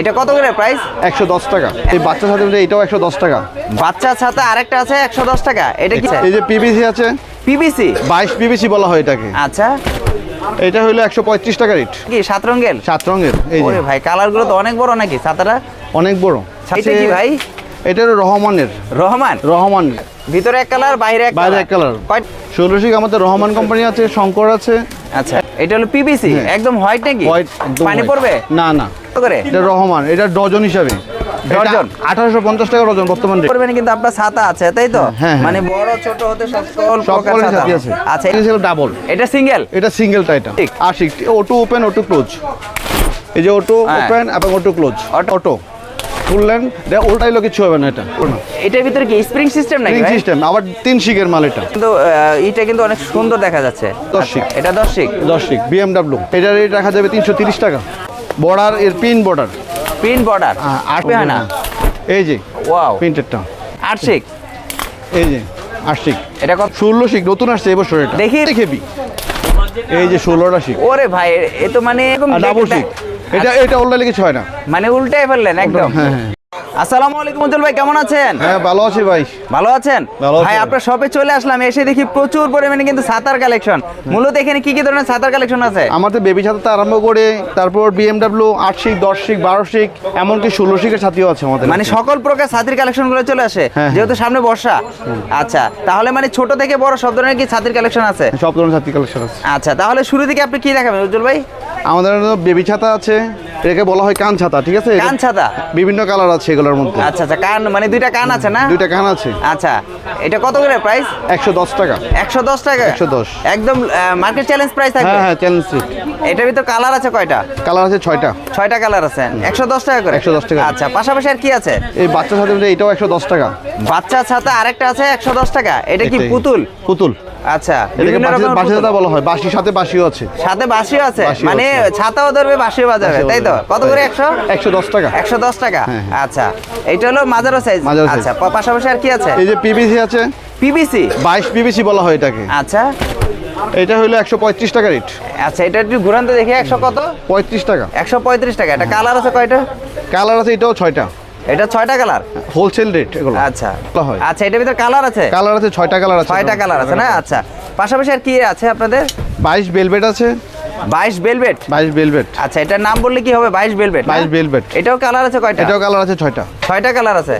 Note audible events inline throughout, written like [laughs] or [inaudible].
এটা কত করে প্রাইস একশো দশ টাকা। এই সাথে মিলে এটাও একশো দশ টাকা। বাচ্চার সাথে আরেকটা আছে একশো দশ টাকা। এটা কি? এই যে পিবিসি আছে। পিবিসি? বাইশ পিবিসি বলা হয় এটাকে। আচ্ছা। এটা হলো একশো পঁয়ত্রিশ টাকা রেট কি সাত রঙের? সাত রঙের এই যে। ভাই কালারগুলো তো অনেক বড় নাকি ছাতাটা? অনেক বড়। এটা কি ভাই? এটা রহমানের। রহমান? রহমান। ভিতরে এক কালার বাইরে এক বাইরে এক কালার। ষোলোশিক আমাদের রহমান কোম্পানি আছে শঙ্কর আছে। আচ্ছা এটা হলো পিবিসি হ্যাঁ। একদম হোয়াইট নাকি? হোয়াইট পানি পড়বে? না না। করে? এটা রহমান এটা ডজন হিসাবে। ডজন? আঠারোশো পঞ্চাশ টাকা ডজন বর্তমান রেট করবেন কিন্তু আপনার ছাতা আছে তাই তো? হ্যাঁ, হ্যাঁ। মানে বড় ছোট হতে সকল প্রকার ছাতা? আছে। আচ্ছা এটা ডাবল এটা সিঙ্গেল এটা সিঙ্গেলটা এটা। Ashik auto open auto close এই যে হ্যাঁ। ওপেন এবং ওটু ক্লোজ। অটো ফুল ল্যান্ড উল্টাইলো কিছু হবে না এটা। এটার ভিতরে কি স্প্রিং সিস্টেম নাকি ভাই? সিস্টেম আবার তিন শিকের মাল এটা। কিন্তু এটা কিন্তু অনেক সুন্দর দেখা যাচ্ছে। দশ শিক। এটা দশ শিক দশ শিক বিএমডাব্লিউ এটার রেট রাখা যাবে তিনশো তিরিশ টাকা। বর্ডার এর পিন বর্ডার প্রিন্ট বর্ডার আট হয় না। এই যে ওয়াও প্রিন্টেডটা আট শিক এই যে আট শিক এটা কত? ষোলো শিক নতুন আসছে এবছর এটা। দেখি। দেখেবি এই যে ষোলোটা শিক ওরে ভাই এ তো মানে এরকম ডাবল শিক এটা এটা অনলাইনে কিছু হয় না? মানে উল্টাই ফেললেন একদম। হ্যাঁ হ্যাঁ। আসসালামু আলাইকুম উজ্জ্বল ভাই কেমন আছেন? হ্যাঁ ভালো আছি ভাই। ভালো আছেন? ভাই। আপনার শপে চলে আসলাম এসে দেখি প্রচুর পরিমাণে কিন্তু ছাতার কালেকশন মূলত এখানে কি কি ধরনের ছাতার কালেকশন আছে? আমাদের বেবি ছাতা আরম্ভ করে তারপর বিএমডাব্লিউ আট শিক দশ শিক বারো শিক এমনকি ষোলো শিকের ছাতিও আছে আমাদের মানে সকল প্রকার ছাতির কালেকশনগুলো চলে আসে হ্যাঁ। যেহেতু সামনে বর্ষা। আচ্ছা তাহলে মানে ছোট থেকে বড় সব ধরনের কি ছাতির কালেকশন আছে? সব ধরনের ছাতি কালেকশন আছে। আচ্ছা তাহলে শুরু থেকে আপনি কি দেখাবেন উজ্জ্বল ভাই? আমাদের বেবি ছাতা আছে এটাকে বলা হয় কান ছাতা ঠিক আছে? কান ছাতা। বিভিন্ন কালার আছে এগুলোর মধ্যে। আচ্ছা আচ্ছা কান মানে দুইটা কান আছে না? দুইটা কান আছে। আচ্ছা এটা কত করে প্রাইস একশো দশ টাকা। একশো দশ টাকা? 110 একদম মার্কেট চ্যালেঞ্জ প্রাইস থাকবে? হ্যাঁ হ্যাঁ চ্যালেঞ্জ এটার ভিতর কালার আছে কয়টা? কালার আছে ছয়টা। ছয়টা কালার আছে। একশো দশ টাকা করে? 110 টাকা। আচ্ছা পাশাপাশি আর কি আছে? এই বাচ্চার সাথে এটাও একশো দশ টাকা। বাচ্চা ছাতা আরেকটা আছে একশো দশ টাকা। এটা কি পুতুল? পুতুল। আচ্ছা এটাকে বাসি বাসি বলা হয়। বাসির সাথে বাসিও আছে। সাথে বাসিও আছে? মানে। ছাতাও ধরবে বাসিও বাজাবে তাই তো? কত করে একশো? একশো দশ টাকা। একশো দশ টাকা? হ্যাঁ। আচ্ছা এটা হলো মাজারো সাইজ আচ্ছা পাশাপাশি আর কি আছে? এই যে পিবিসি আছে। পিবিসি বাইশ পিবিসি বলা হয় এটাকে। আচ্ছা। এটা হলো একশো পঁয়ত্রিশ টাকা রেট আচ্ছা এটা একটু ঘুরান্ত দেখি একশো কত? পঁয়ত্রিশ টাকা। একশো পঁয়ত্রিশ টাকা। এটা কালার আছে কয়টা? কালার আছে এটাও ছয়টা। এটা ছয়টা কালার? হোলসেল রেট এগুলো। আচ্ছা। হয়। আচ্ছা এটার ভিতরে কালার আছে? কালার আছে ছয়টা কালার আছে। ছয়টা কালার আছে না? আচ্ছা। পাশাপাশি আর কি আছে আপনাদের? বাইশ বেলভেট আছে। বাইশ বেলভেট বাইশ বেলভেট আচ্ছা এটার নাম বললে কি হবে? বাইশ বেলভেট না? 22 velvet। এটাও কালার আছে কয়টা? এটাও কালার আছে ছয়টা। ছয়টা কালার আছে?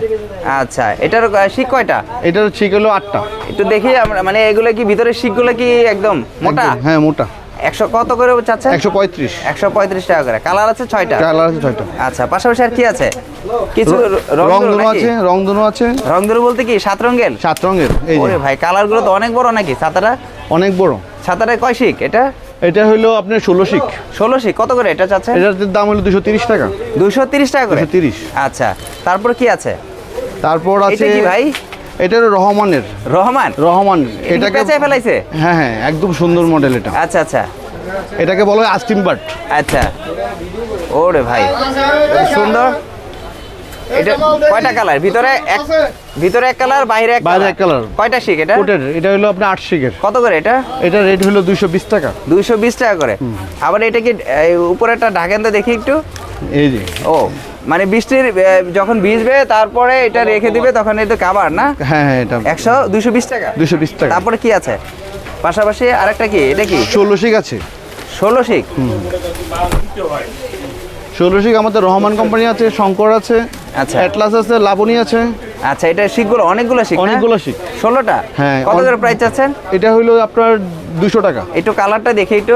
আচ্ছা এটার শিক কয়টা? এটার ঠিক হলো আটটা। একটু দেখি আমরা মানে এগুলো কি ভিতরের শিকগুলো কি একদম মোটা? হ্যাঁ মোটা। একশো কত করে একশো পঁয়ত্রিশ। একশো পঁয়ত্রিশ টাকা করে। কালার আছে ছয়টা? কালার আছে ছয়টা। আচ্ছা পাশাপাশি আর কি আছে? কিছু রং রং দুনো আছে রং দুনো আছে। রং বলতে কি সাত রঙের? সাত রঙের এই যে। ভাই কালারগুলো তো অনেক বড় নাকি? ছাতাটা? অনেক বড়। ছাতাটা কয় শিক এটা? এটা হলো আপনার ষোলো শিক ষোলো শিক কত করে এটা চাচ্ছেন? এটার দাম হলো দুশো তিরিশ টাকা। দুশো তিরিশ টাকা করে? তিরিশ। আচ্ছা তারপর কি আছে? তারপর আছে কি ভাই? এটা রহমানের। রহমান? রহমান এটাকে এটাকে ফেলাইছে? হ্যাঁ হ্যাঁ একদম সুন্দর মডেল এটা। আচ্ছা আচ্ছা। এটাকে বলা হয় আস্টিম বাট। আচ্ছা। ওরে ভাই সুন্দর। এটা কয়টা কালার? ভিতরে এক ভিতরে এক কালার বাইরে এক বাইরে এক colour। কয়টা শিক এটা? কোটের এটা হলো আপনার আট শিকের কত করে এটা? এটা রেট হলো দুশো বিশ টাকা। দুইশো বিশ টাকা করে। আবার এটা কি উপরে একটা ঢাকেন তো দেখি একটু? এই যে। ও মানে বৃষ্টির যখন ভিজবে তারপরে এটা রেখে দিবে তখন এটা কাবার না? হ্যাঁ হ্যাঁ এটা একশো দুইশো বিশ টাকা? দুশো বিশ টাকা। তারপরে কি আছে? পাশাপাশি আরেকটা কি? এটা কি? ষোলো শিক আছে। ষোলো শিক ষোলো শিক আমাদের রহমান কোম্পানি আছে শঙ্কর আছে আচ্ছা। অ্যাটলাস আছে লাবণী আছে। আচ্ছা এটা শিকগুলো অনেকগুলো শিক না? অনেকগুলো শিক ষোলোটা? হ্যাঁ, কত করে প্রাইস চাচ্ছেন? এটা হলো আপনার দুশো টাকা। একটু কালারটা দেখি একটু।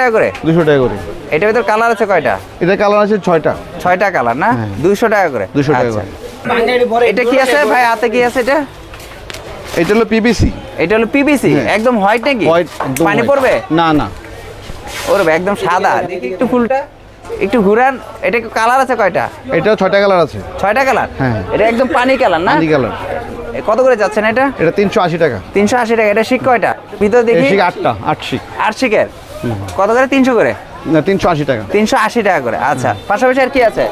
টাকা করে? দুশো টাকা করে। এটার ভিতর কালার আছে কয়টা? এটা কালার আছে ছয়টা। ছয়টা কালার না? হ্যাঁ। দুইশো টাকা করে। 200 টাকা আচ্ছা। করে। এটা কি আছে? ভাই হাতে কি আছে এটা? এটা হলো পিবিসি এটা হলো পিবিসি হ্যাঁ। একদম হোয়াইট নাকি? হোয়াইট পানি পড়বে? না না। ওরে ভাই, একদম সাদা। দেখি একটু ফুলটা। একটু ঘুরান এটা কালার আছে কয়টা? এটা ছয়টা কালার আছে। ছয়টা কালার হ্যাঁ। এটা একদম পানি কালার না? পানি কালার কত করে যাচ্ছেন এটা? এটা তিনশো আশি টাকা। তিনশো আশি টাকা এটা শিক কয়টা? ভিতরে দেখি। আটটা আট শিক আর শিকের কত করে? তিনশো করে? না তিনশো আশি টাকা। তিনশো আশি টাকা করে আচ্ছা। পাশাপাশি আর কি আছে?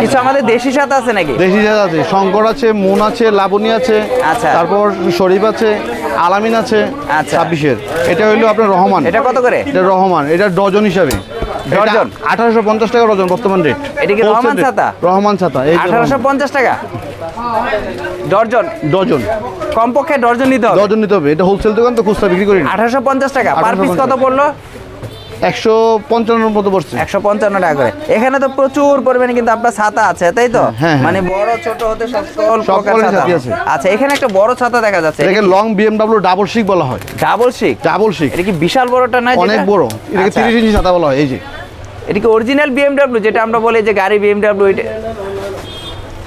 কিছু আমাদের দেশি সাথে আছে নাকি? দেশি জাত আছে। শঙ্কর আছে মুন আছে লাবণী আছে আচ্ছা। তারপর শরীফ আছে আলামিন আছে আচ্ছা। ছাব্বিশের। এটা হইল আপনার রহমান। এটা কত করে? এটা রহমান এটা ডজন হিসাবে। আঠারোশো পঞ্চাশ টাকা ডজন বর্তমান রেট এটা কি রহমান ছাতা? রহমান ছাতা এই যে আঠারোশো পঞ্চাশ টাকা? ডর্জন? ডজন। কমপক্ষে ডর্জন নিতে হবে? ডজন নিতে হবে। এটা হোলসেল দোকান তো খুচরা বিক্রি করি না। আঠারোশো পঞ্চাশ টাকা। পার পিস কত পড়ল? একশো পঞ্চান্নর মতো পড়ছে। একশো পঞ্চান্ন টাকা করে। এখানে তো প্রচুর পরিমাণে কিন্তু আপনার ছাতা আছে তাই তো? হ্যাঁ, হ্যাঁ। মানে বড় ছোট হতে সকল প্রকার ছাতা। আচ্ছা এখানে একটা বড় ছাতা দেখা যাচ্ছে। এটাকে লং বিএমডাব্লিউ ডাবল শিক বলা হয়। ডাবল শিক ডাবল শিক এটা কি বিশাল বড়টা না অনেক বড়। এটাকে আচ্ছা, তিরিশ ইঞ্চি ছাতা বলা হয় এই যে। এটা কি অরিজিনাল বিএমডব্লিউ যেটা আমরা বলি যে গাড়ি বিএমডব্লিউ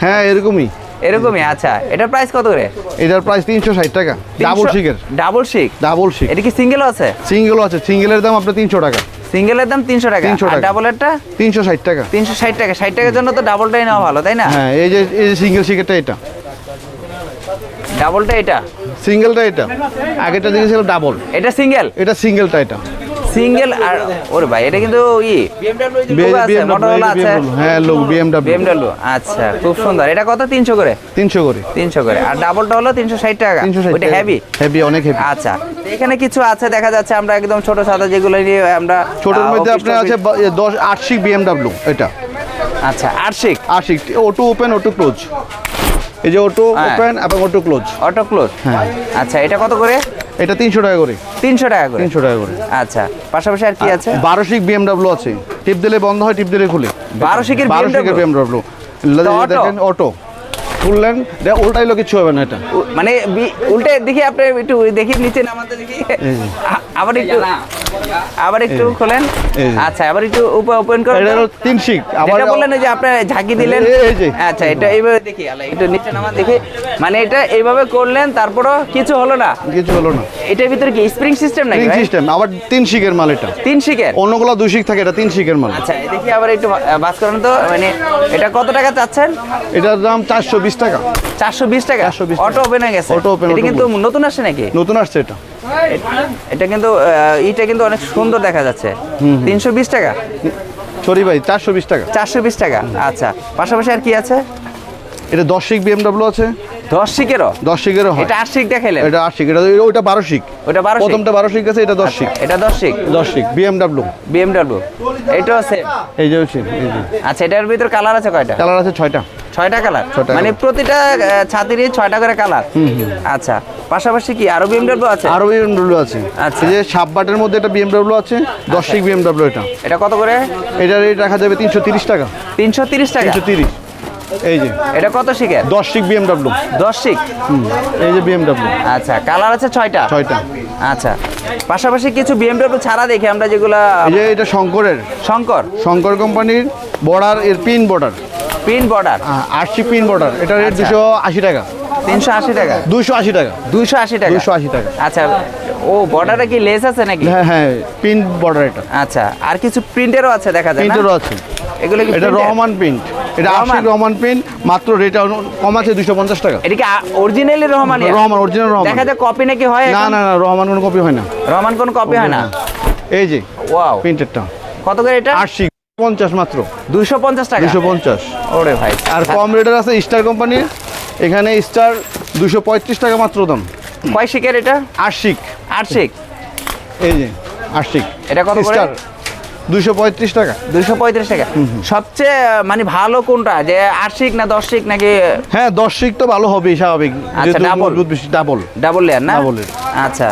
হ্যাঁ এরকমই। এরকমই? আচ্ছা এটার প্রাইস কত করে? এটার প্রাইস তিনশো ষাট টাকা। ডাবল শিকের ডাবল শিক ডাবল শিক এটা কি সিঙ্গেল আছে? সিঙ্গেল আছে। সিঙ্গেলের দাম আপনার তিনশো টাকা। সিঙ্গেলের দাম তিনশো টাকা। 300 আর। ডাবলেরটা তিনশো ষাট টাকা। তিনশো ষাট টাকা। ষাট টাকার জন্য তো ডাবলটাই নেওয়া ভালো তাই না? হ্যাঁ এই যে এই যে সিঙ্গেল শিকেরটা এটা। ডাবলটা এটা? সিঙ্গেলটা এটা। আগেরটা দেখেছিল ডাবল এটা সিঙ্গেল এটা সিঙ্গেলটা এটা। সিঙ্গেল আর ওরে ভাই এটা কিন্তু ই বিএমডব্লিউ আছে BMW মোটরোলা আছে। হ্যাঁ লোক বিএমডাব্লিউ বিএমডব্লিউ আচ্ছা খুব সুন্দর। এটা কত? তিনশো করে? তিনশো করে। তিনশো করে। আর ডাবলটা হলো তিনশো ষাট টাকা। তিনশো ষাট ওইটা হেভি হেভি অনেক হেভি আচ্ছা এখানে কিছু আছে দেখা যাচ্ছে আমরা একদম ছোট সাদা যেগুলো নিয়ে আমরা ছোটোর মধ্যে আপনার আছে টফিস- বা- এ দশ আটশিক বিএমডাব্লিউ এটা। আচ্ছা আরশিক Ashik auto open auto close এই যে ওটু হ্যাঁ। ওপেন এবং ওটু ক্লোজ অটো ক্লোজ হ্যাঁ। আচ্ছা এটা কত করে? এটা তিনশো টাকা করে। তিনশো টাকা করে? তিনশো টাকা করে। আচ্ছা পাশাপাশি আর কি আছে? বারোশিক বিএমডাব্লিউ আছে। টিপ দিলে বন্ধ হয় টিপ দিলে খুলে। 12 শিকের BMW? দেখেন অটো। খুললেন দেখ উল্টাইলো কিছু হবে না এটা। মানে উল্টে দেখি আপনি একটু দেখি নিচে নামাতে দেখি। আবার একটু আবার একটু খোলেন। আচ্ছা আবার একটু ওপেন করেন। এটা তিন শিক আবার বললেন যে আপনি ঝাঁকি দিলেন। আচ্ছা এটা এইভাবে দেখি একটু নিচে নামান দেখি। মানে এটা এইভাবে করলেন তারপরও কিছু হলো না? কিছু হলো না। এটার ভিতরে কি স্প্রিং সিস্টেম নাকি ভাই? সিস্টেম আবার তিন শিকের মাল এটা। তিন শিকের অন্যগুলো দুই শিক থাকে এটা তিন শিকের মাল। আচ্ছা দেখি আবার একটু বাস করেন তো। মানে এটা কত টাকা চাচ্ছেন? এটার দাম চারশো বিশ টাকা। চারশো বিশ টাকা? 420 অটো ওপেন হয়ে গেছে। Auto open, এটা কিন্তু নতুন আসছে নাকি? নতুন আসছে এটা। এটা কিন্তু ইটা কিন্তু অনেক সুন্দর দেখা যাচ্ছে। তিনশো বিশ টাকা? সরি ভাই চারশো বিশ টাকা। চারশো বিশ টাকা? আচ্ছা। পাশাপাশি আর কি আছে? এটা দশ শিক বিএমডাব্লিউ আছে। দশ শিকেরও দশ শিকেরও হয়। এটা আট শিক দেখাইলেন? এটা আট শিক এটা ওইটা বারো শিক ওটা বারো শিক প্রথমটা বারো শিক আছে এটা দশ শিক এটা দশ শিক দশ শিক বিএমডাব্লিউ বিএমডব্লিউ এটাও আছে এই যে হচ্ছে এই যে। আচ্ছা এটার ভিতর কালার আছে কয়টা? কালার আছে ছয়টা। ছয়টা কালার মানে প্রতিটা ছাতিরই ছয়টা করে কালার আচ্ছা পাশাপাশি কি আরও বিএমডব্লিউ আছে? আরও বিএমডাব্লিউ আছে। আচ্ছা। যে সাববাটের মধ্যে একটা বিএমডাব্লিউ আছে দশ শিক বিএমডাব্লিউ এটা। এটা কত করে? এটা রেট রাখা যাবে তিনশো তিরিশ টাকা। তিনশো তিরিশ টাকা? তিনশো তিরিশ। এই যে। এটা কত শিকের দশ শিক বিএমডাব্লিউ দশ শিক এই যে বিএমডাব্লিউ আচ্ছা কালার আছে ছয়টা? ছয়টা। আচ্ছা পাশাপাশি কিছু বিএমডব্লিউ ছাড়া দেখি আমরা যেগুলা এই যে এটা শঙ্করের। শঙ্কর? শঙ্কর কোম্পানির বর্ডার এর পিন বর্ডার পিন বর্ডার? আটশি পিন বর্ডার। এটা রেট আচ্ছা। দুশো আশি টাকা। তিনশো আশি টাকা? দুশো আশি টাকা। দুইশো আশি টাকা? দুশো আশি টাকা। আচ্ছা ও বর্ডারে কি লেস আছে নাকি? হ্যাঁ হ্যাঁ পিন বর্ডার এটা। আচ্ছা আর কিছু প্রিন্টেরও আছে দেখা যায় প্রিন্টেরও আছে। এগুলো কি এটা রহমান প্রিন্ট। এটা রহমান? রহমান প্রিন্ট মাত্র রেট কম আছে দুশো পঞ্চাশ টাকা। এটা কি অরিজিনালি রহমান রহমান অরিজিনাল রহমান। দেখা যায় কপি নাকি হয় না না না রহমান কোনো কপি হয় না। রহমান কোন কপি হয় না? এই যে ওয়াও প্রিন্টেরটা কত করে এটা? আশি পঞ্চাশ মাত্র। দুইশো পঞ্চাশ টাকা? দুশো পঞ্চাশ। ওরে ভাই। আর কম রেটের আছে স্টার কোম্পানির। এখানে স্টার দুশো পঁয়ত্রিশ টাকা মাত্র দাম। কয় শিকের এটা? আশিক আট শিক? এই যে আশিক এটা কত? স্টার দুশো পঁয়ত্রিশ টাকা। দুইশো পঁয়ত্রিশ টাকা। সবচেয়ে মানে ভালো কোনটা? যে আট শিক না দশ শিক নাকি? হ্যাঁ দশ শিক তো ভালো হবেই স্বাভাবিক। আচ্ছা, double। ডাবল ডাবল লেয়ার না? Layer। আচ্ছা।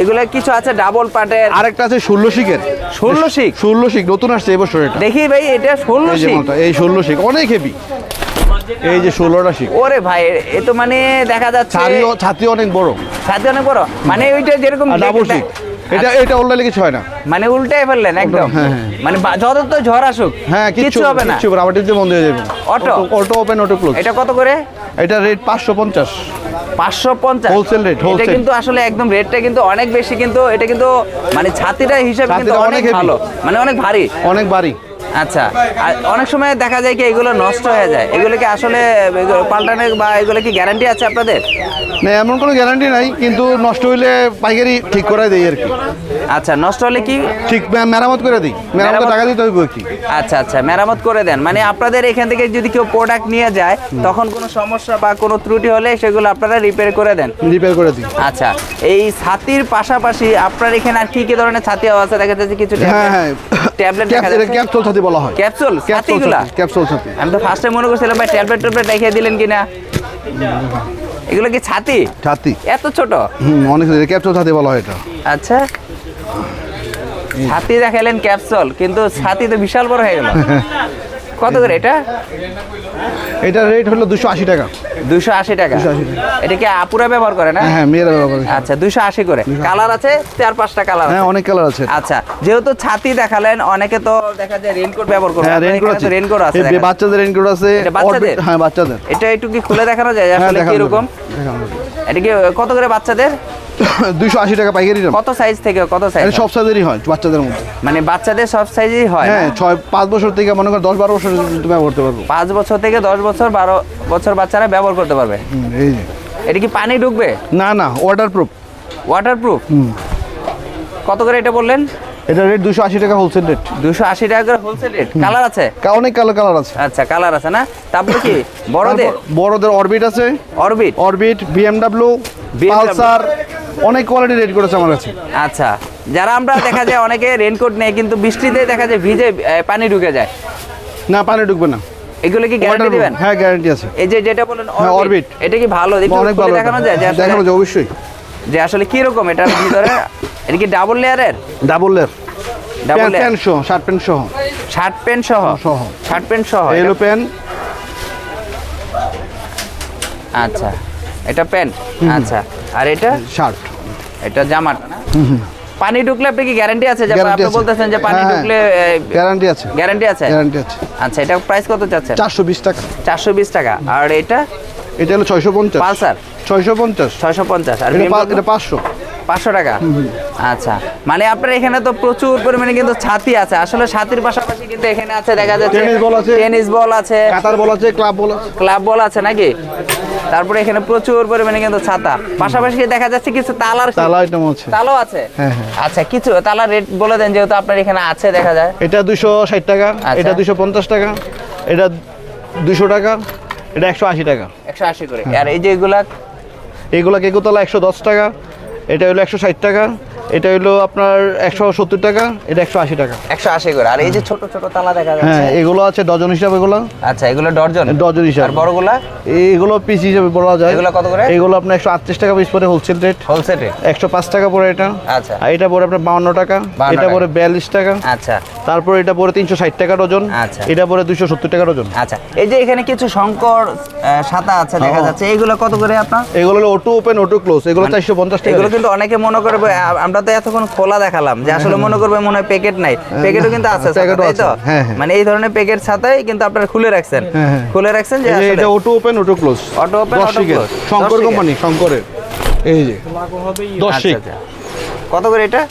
এগুলা কিছু আছে ডাবল পার্টের আরেকটা আছে ষোলো শিখের। ষোলো শিখ? ষোলো শিখ নতুন আসছে এবছর এটা। দেখি ভাই এটা ষোলো এই যে এই ষোলো শিখ অনেক হেভি এই যে ষোলোটা শিখ। ওরে ভাই এ তো মানে দেখা যাচ্ছে ছাতি অনেক বড়। সাথে অনেক বড়। মানে ওইটা যেরকম ডাবল শিক এটা এটা উল্টা কিছু হয় না। মানে উল্টাই ফেললেন একদম। হ্যাঁ, হ্যাঁ। মানে যত তো ঝড় আসুক হ্যাঁ কিচ্ছু হবে না। না আবার বন্ধ হয়ে যাবে। Auto? Auto open auto close এটা কত করে? এটা রেট পাঁচশো পঞ্চাশ। পাঁচশো পঞ্চাশ? হোলসেল রেট এটা কিন্তু আসলে একদম রেটটা কিন্তু অনেক বেশি কিন্তু এটা কিন্তু মানে ছাতিটা হিসাবে কিন্তু অনেক ভালো। মানে অনেক ভারী। অনেক বাড়ি আচ্ছা আর অনেক সময় দেখা যায় কি এগুলো নষ্ট হয়ে যায়? এগুলো কি আসলে এগুলো পাল্টানোর বা এগুলো কি গ্যারান্টি আছে আপনাদের? না এমন কোনো গ্যারান্টি নাই কিন্তু নষ্ট হইলে পাইকারি ঠিক করে দেই আর কি। আচ্ছা নষ্ট হলে কি? ঠিক মেরামত করে দিই। মেরামত টাকা দিতে হইব কি। আচ্ছা আচ্ছা মেরামত করে দেন। মানে আপনাদের এখান থেকে যদি কেউ প্রোডাক্ট নিয়ে যায় তখন কোনো সমস্যা বা কোনো ত্রুটি হলে সেগুলো আপনারা রিপেয়ার করে দেন। রিপেয়ার করে দিই। আচ্ছা এই ছাতির পাশাপাশি আপনার এখানে আর কি কি ধরনের ছাতি আছে? দেখা যাচ্ছে কিছু হ্যাঁ হ্যাঁ। ট্যাবলেট দেখা যাচ্ছে। বলা হয়। ক্যাপসুল ছাতিগুলা ছাতি ক্যাপসুল ছাতি। আমি তো ফার্স্টে মনে করছিলাম ভাই ট্যাবলেট ট্যাবলেট দেখিয়ে দিলেন কিনা। এগুলো কি ছাতি? ছাতি। এত ছোট? হুম অনেক ক্যাপসুল ছাতি বলা হয় এটা। আচ্ছা। ছাতি দেখালেন ক্যাপসুল কিন্তু ছাতি তো বিশাল বড় হয়ে গেল। [laughs] কত করে এটা? এটা রেট হলো দুশো আশি টাকা। দুশো আশি টাকা। 280 টাকা। এটা কি আপুরা ব্যবহার করে না? হ্যাঁ হ্যাঁ মেয়েরা ব্যবহার করে। আচ্ছা দুশো আশি করে। কালার আছে? চার পাঁচটা কালার হ্যাঁ অনেক কালার আছে। আচ্ছা যেহেতু ছাতি দেখালেন অনেকে তো দেখা যায় রেইনকোট ব্যবহার করে হ্যাঁ রেনকোট আছে। রেইনকোট আছে এই বাচ্চাদের রেনকোট আছে এটা বাচ্চাদের? হ্যাঁ বাচ্চাদের। এটা একটু কি খুলে দেখানো যায়? হ্যাঁ আসলে দেখানো কীরকম? এটা কি কত করে বাচ্চাদের? [laughs] দুশো আশি টাকা পাইকারি কত সাইজ থেকে কত সাইজ সব সাইজেরই হয় বাচ্চাদের মধ্যে। মানে বাচ্চাদের সব সাইজই হয় হ্যাঁ ছয় পাঁচ বছর থেকে মনে করো দশ বারো বছর ব্যবহার করতে পারব। পাঁচ বছর থেকে দশ বছর বারো বছর বাচ্চারা ব্যবহার করতে পারবে? এই এটা কি পানি ঢুকবে? না না ওয়াটার প্রুফ ওয়াটারপ্রুফ কত করে এটা বললেন? এটা রেট দুশো আশি টাকা হোলসেল রেট দুশো আশি টাকা করে হোলসেল রেট কালার আছে? অনেক কালার কালার আছে। আচ্ছা কালার আছে না? তারপরে কি বড়দের? বড়দের অরবিট আছে। অরবিট অরবিট বিএমডাব্লিউ পালসার অনেক কোয়ালিটি রেট করেছে আমার কাছে। আচ্ছা যারা আমরা দেখা যায় অনেকে রেনকোট নেই কিন্তু বৃষ্টিতে দেখা যায় ভিজে পানি ঢুকে যায়। না পানি ঢুকবে না। এগুলো কি গ্যারান্টি দিবেন? হ্যাঁ গ্যারান্টি আছে। এই যে যেটা বলেন হ্যাঁ, অরবিট এটা কি ভালো? অনেক ভালো দেখানো যায় দেখানো যায় অবশ্যই। যে আসলে কি রকম এটার ভিতরে? এটা কি ডাবল লেয়ারের ডাবল লেয়ার ডাবল প্যান্ট সহ শার্ট প্যান্ট সহ। শার্ট প্যান্ট সহ? সহ। শার্ট প্যান্ট সহ এলো প্যান্ট আচ্ছা। এটা প্যান্ট আচ্ছা। আর এটা? শার্ট এটা জামাটা না? পানি ঢুকলে আপনি কি গ্যারান্টি আছে? যে আপনি বলতেছেন যে পানি হ্যাঁ, ঢুকলে গ্যারান্টি আছে। গ্যারান্টি আছে? গ্যারান্টি আছে। আচ্ছা এটা প্রাইস কত চাচ্ছেন? চারশো বিশ টাকা। চারশো বিশ টাকা। আর এটা? এটা হলো ছয়শো পঞ্চাশ। পালসার? ছয়শো পঞ্চাশ। ছয়শো পঞ্চাশ আর এটা পা- BMW? এটা পাঁচশো। পাঁচশো টাকা? আচ্ছা। মানে আপনার এখানে তো প্রচুর পরিমাণে কিন্তু ছাতি আছে। আসলে ছাতির পাশাপাশি কিন্তু এখানে আছে দেখা যাচ্ছে টেনিস বল আছে। টেনিস বল আছে। কাতার বল আছে ক্লাব বল আছে। ক্লাব বল আছে নাকি? তারপরে এখানে প্রচুর পরিমাণে কিন্তু ছাতা। পাশাপাশি দেখা যাচ্ছে কিছু তালার তালা আইটেম আছে। তালও আছে? হ্যাঁ, হ্যাঁ। আচ্ছা কিছু তালার রেট বলে দেন যেহেতু আপনার এখানে আছে দেখা যায়। এটা দুশো ষাট টাকা আচ্ছা। এটা দুশো পঞ্চাশ টাকা এটা দুশো টাকা এটা একশো আশি টাকা। একশো আশি করে। আর এই যে এগুলা এগুলো কেকুতলা একশো দশ টাকা এটা হলো একশো ষাট টাকা। এটা হলো আপনার একশো সত্তর টাকা এটা একশো আশি টাকা। একশো আশি করে। আর এই যে ছোট ছোট তালা দেখা যাচ্ছে? হ্যাঁ এগুলো আছে ডজন হিসাবে এগুলো। আচ্ছা এগুলো ডর্জন ডজন হিসাবে। আর বড়গুলা? এগুলো পিস হিসাবে বলা যায়। এগুলো কত করে? এগুলো আপনার একশো আটত্রিশ টাকা পিস পরে হোলসেল রেট হোলসেলে একশো পাঁচ টাকা পরে এটা। আচ্ছা। আর এটা পরে আপনার বাউন্ন টাকা। 52 এটা পরে বিয়াল্লিশ টাকা। আচ্ছা। তারপর এটা পরে তিনশো ষাট টাকা ডজন। আচ্ছা। এটা পরে দুশো সত্তর টাকা ডজন। আচ্ছা। এই যে এখানে কিছু শঙ্কর সাতা আছে দেখা হ্যাঁ। যাচ্ছে। এগুলো কত করে আপনার? এগুলো হলো ওটু ওপেন ওটু ক্লোজ এগুলো চারশো পঞ্চাশ টাকা এগুলো কিন্তু অনেকে মনে করবে আমরা তো এতক্ষণ খোলা দেখালাম যে আসলে মনে করবে মনে হয় প্যাকেট নাই। প্যাকেটও কিন্তু আছে তাই তো? হ্যাঁ, হ্যাঁ। মানে এই ধরনের প্যাকেট ছাতাই কিন্তু আপনারা খুলে রাখছেন। হ্যাঁ। খুলে রাখছেন যে এটা auto open auto close auto open auto close Shankar company শঙ্করের। এই যে। আচ্ছা, দশিক আচ্ছা। কত করে এটা?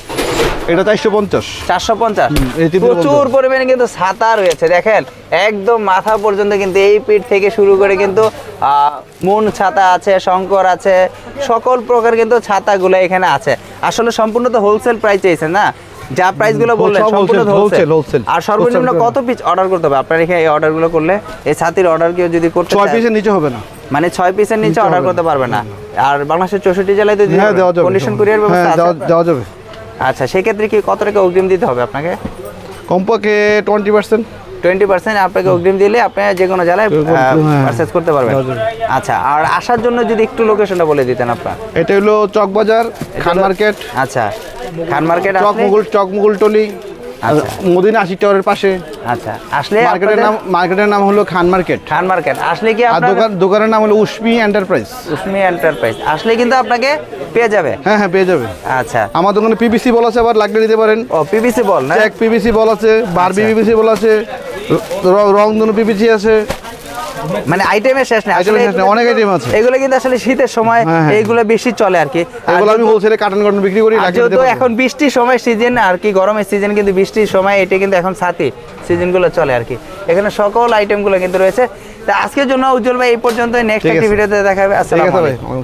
এটা চারশো পঞ্চাশ। চারশো পঞ্চাশ। প্রচুর পরিমাণে কিন্তু ছাতা রয়েছে দেখেন? একদম মাথা পর্যন্ত কিন্তু এই পিঠ থেকে শুরু করে কিন্তু মুন ছাতা আছে শঙ্কর আছে সকল প্রকার কিন্তু ছাতাগুলো এখানে আছে। আসলে সম্পূর্ণ তো হোলসেল প্রাইস চাইছে না? যা প্রাইসগুলো বললেন সম্পূর্ণ হোলসেল। আর সর্বনিম্ন কত পিস অর্ডার করতে হবে? আপনার এখানে এই অর্ডারগুলো করলে এই ছাতির অর্ডার কেউ যদি করতে পিসের নিচে হবে না। মানে ছয় পিসের নিচে অর্ডার করতে পারবে না। আর বাংলাদেশের চৌষট্টি জেলায় তো হ্যাঁ দেওয়া যাবে কন্ডিশন কুরিয়ার হ্যাঁ ব্যবস্থা আছে? দেওয়া যাবে। আচ্ছা সেক্ষেত্রে কি কত টাকা অগ্রিম দিতে হবে আপনাকে? কমপক্ষে টোয়েন্টি পার্সেন্ট টোয়েন্টি পার্সেন্ট আপনাকে অগ্রিম দিলে আপনি যে কোনো জেলায় হ্যাঁ। পারচেস করতে পারবেন। আচ্ছা আর আসার জন্য যদি একটু লোকেশনটা বলে দিতেন আপনার। এটা হলো চকবাজার খান মার্কেট আচ্ছা খান মার্কেট চক আসলে মুগুল চক মুগুল টলি। মদিনা আশি টাওয়ারের পাশে। আচ্ছা আসলে মার্কেটের নাম মার্কেটের নাম হলো খান মার্কেট। খান মার্কেট। আসলে কি আপনার দোকান দোকানের নাম হলো উসমি এন্টারপ্রাইজ। উসমি এন্টারপ্রাইজ। আসলে কিন্তু আপনাকে পেয়ে যাবে। হ্যাঁ হ্যাঁ পেয়ে যাবে। আচ্ছা। আমার দোকানে পিবিসি বল আছে আবার লাগলে দিতে পারেন। ও পিভিসি বল না? এক পিবিসি বল আছে বারবি আচ্ছা। পিবিসি বল আছে রংধনু পিবিসি আছে। মানে আইটেমের শেষ নেই। আসলে শেষ নেই, অনেক আইটেম আছে। এগুলো কিন্তু আসলে শীতের সময় হ্যাঁ, হ্যাঁ। এইগুলো বেশি চলে আর কি। এগুলো আমি হোলসেলে কাটন কাটন বিক্রি করি রাখি যেহেতু এখন বৃষ্টির সময় সিজন আর কি গরমের সিজন কিন্তু বৃষ্টির সময় এটা কিন্তু এখন সাথে সিজনগুলো চলে আর কি। এখানে সকল আইটেমগুলো কিন্তু রয়েছে। তা আজকের জন্য উজ্জ্বল ভাই এই পর্যন্ত নেক্সট একটি ভিডিওতে দেখা হবে আসসালামু আলাইকুম।